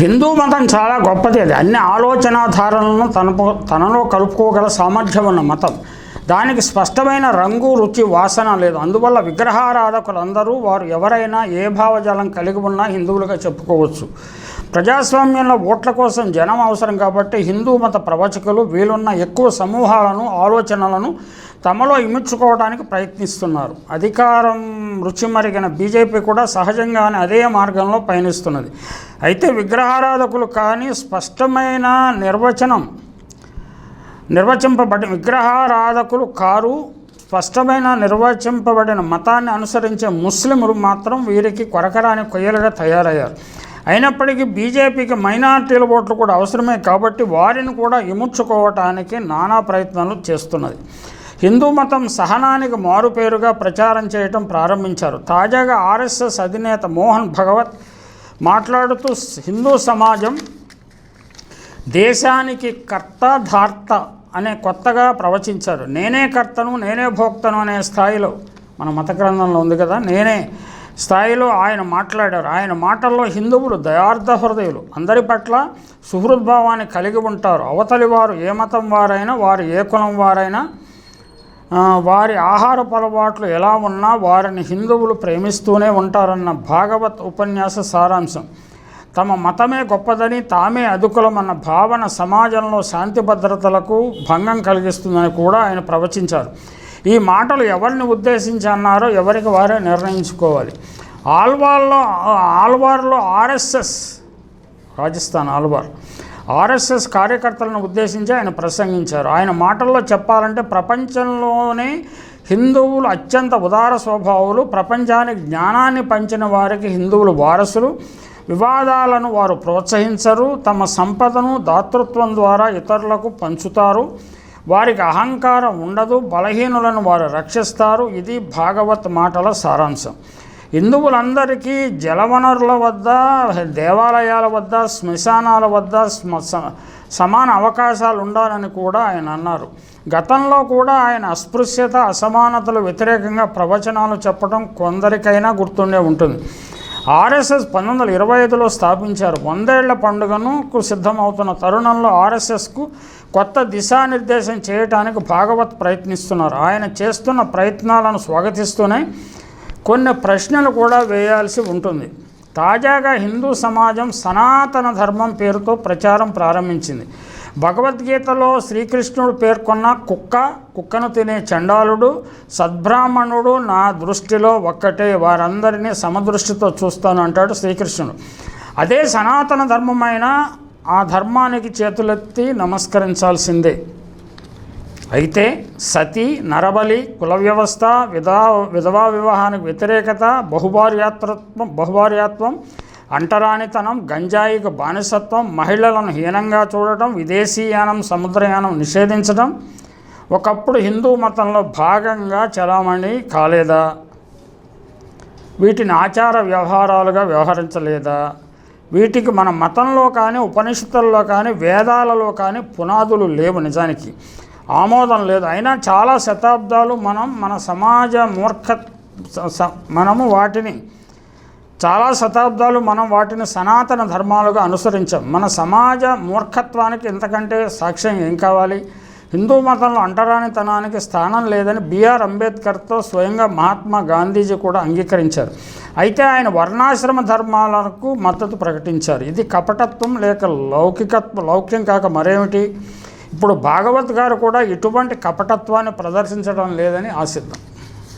హిందూ మతం చాలా గొప్పది అది. అన్ని ఆలోచనాధారలను తన తనలో కలుపుకోగల సామర్థ్యం ఉన్న మతం. దానికి స్పష్టమైన రంగు రుచి వాసన లేదు. అందువల్ల విగ్రహారాధకులందరూ వారు ఎవరైనా ఏ భావజాలం కలిగి ఉన్నా హిందువులుగా చెప్పుకోవచ్చు. ప్రజాస్వామ్యంలో ఓట్ల కోసం జనం అవసరం కాబట్టి హిందూ మత ప్రవచకులు వీలున్న ఎక్కువ సమూహాలను ఆలోచనలను తమలో ఇముడ్చుకోవడానికి ప్రయత్నిస్తున్నారు. అధికారం రుచి మరిగిన బీజేపీ కూడా సహజంగానే అదే మార్గంలో పయనిస్తున్నది. అయితే విగ్రహారాధకులు కానీ స్పష్టమైన నిర్వచనం నిర్వచింపబడి విగ్రహారాధకులు కారు స్పష్టమైన నిర్వచింపబడిన మతాన్ని అనుసరించే ముస్లింలు మాత్రం వీరికి కొరకరాని కొయ్యలుగా తయారయ్యారు. అయినప్పటికీ బీజేపీకి మైనార్టీల ఓట్లు కూడా అవసరమే కాబట్టి వారిని కూడా ఇముడ్చుకోవటానికి నానా ప్రయత్నాలు చేస్తున్నది. హిందూ మతం సహనానికి మారుపేరుగా ప్రచారం చేయటం ప్రారంభించారు. తాజాగా ఆర్ఎస్ఎస్ అధినేత మోహన్ భగవత్ మాట్లాడుతూ హిందూ సమాజం దేశానికి కర్త ధార్త అనే కొత్తగా ప్రవచించారు. నేనే కర్తను నేనే భోక్తను అనే స్థాయిలో మన మత గ్రంథంలో ఉంది కదా నేనే స్థాయిలో ఆయన మాట్లాడారు. ఆయన మాటల్లో హిందువులు దయార్థ హృదయులు. అందరి పట్ల సుహృద్భావాన్ని కలిగి ఉంటారు. అవతలి వారు ఏ మతం వారైనా వారు ఏ కులం వారైనా వారి ఆహారపు అలవాట్లు ఎలా ఉన్నా వారిని హిందువులు ప్రేమిస్తూనే ఉంటారన్న భాగవత్ ఉపన్యాస సారాంశం. తమ మతమే గొప్పదని తామే అదుకులమన్న భావన సమాజంలో శాంతి భద్రతలకు భంగం కలిగిస్తుందని కూడా ఆయన ప్రవచించారు. ఈ మాటలు ఎవరిని ఉద్దేశించి అన్నారో ఎవరికి వారే నిర్ణయించుకోవాలి. ఆల్వార్లో ఆల్వార్లో ఆర్ఎస్ఎస్ రాజస్థాన్ ఆల్వార్ ఆర్ఎస్ఎస్ కార్యకర్తలను ఉద్దేశించి ఆయన ప్రసంగించారు. ఆయన మాటల్లో చెప్పాలంటే ప్రపంచంలోనే హిందువులు అత్యంత ఉదార స్వభావులు ప్రపంచానికి జ్ఞానాన్ని పంచిన వారికి హిందువులు వారసులు. వివాదాలను వారు ప్రోత్సహించరు తమ సంపదను దాతృత్వం ద్వారా ఇతరులకు పంచుతారు. వారికి అహంకారం ఉండదు బలహీనులను వారు రక్షిస్తారు. ఇది భాగవత్ మాటల సారాంశం. హిందువులందరికీ జలవనరుల వద్ద దేవాలయాల వద్ద శ్మశానాల వద్ద స్మ- సమాన అవకాశాలు ఉండాలని కూడా ఆయన అన్నారు. గతంలో కూడా ఆయన అస్పృశ్యత అసమానతలు వ్యతిరేకంగా ప్రవచనాలు చెప్పడం కొందరికైనా గుర్తుండే ఉంటుంది. ఆర్ఎస్ఎస్ పంతొమ్మిది వందల ఇరవై ఐదులో స్థాపించారు. వందేళ్ళ పండుగను సిద్ధమవుతున్న తరుణంలో ఆర్ఎస్ఎస్కు కొత్త దిశానిర్దేశం చేయడానికి భాగవత్ ప్రయత్నిస్తున్నారు. ఆయన చేస్తున్న ప్రయత్నాలను స్వాగతిస్తూనే కొన్ని ప్రశ్నలు కూడా వేయాల్సి ఉంటుంది. తాజాగా హిందూ సమాజం సనాతన ధర్మం పేరుతో ప్రచారం ప్రారంభించింది. భగవద్గీతలో శ్రీకృష్ణుడు పేర్కొన్న కుక్క కుక్కను తినే చండాలుడు సద్బ్రాహ్మణుడు నా దృష్టిలో ఒక్కటే వారందరినీ సమదృష్టితో చూస్తాను అంటాడు శ్రీకృష్ణుడు. అదే సనాతన ధర్మమైన ఆ ధర్మానికి చేతులెత్తి నమస్కరించాల్సిందే. అయితే సతి నరబలి కుల వ్యవస్థ విధా విధవా వివాహానికి వ్యతిరేకత బహుభార్యాత్రత్వం బహుభార్యాత్వం అంటరానితనం గంజాయికి బానిసత్వం మహిళలను హీనంగా చూడటం విదేశీయానం సముద్రయానం నిషేధించడం ఒకప్పుడు హిందూ మతంలో భాగంగా చలామణి కాలేదా? వీటిని ఆచార వ్యవహారాలుగా వ్యవహరించలేదా? వీటికి మన మతంలో కానీ ఉపనిషత్తుల్లో కానీ వేదాలలో కానీ పునాదులు లేవు నిజానికి. ఆమోదం లేదు. అయినా చాలా శతాబ్దాలు మనం మన సమాజ మూర్ఖ మనము వాటిని చాలా శతాబ్దాలు మనం వాటిని సనాతన ధర్మాలుగా అనుసరించాం. మన సమాజ మూర్ఖత్వానికి ఇంతకంటే సాక్ష్యం ఏం కావాలి? హిందూ మతంలో అంటరానితనానికి స్థానం లేదని బిఆర్ అంబేద్కర్తో స్వయంగా మహాత్మా గాంధీజీ కూడా అంగీకరించారు. అయితే ఆయన వర్ణాశ్రమ ధర్మాలకు మద్దతు ప్రకటించారు. ఇది కపటత్వం లేక లౌకికత్వం లౌక్యం కాక మరేమిటి? ఇప్పుడు భాగవత్ గారు కూడా ఇటువంటి కపటత్వాన్ని ప్రదర్శించడం లేదని ఆశిద్దాం.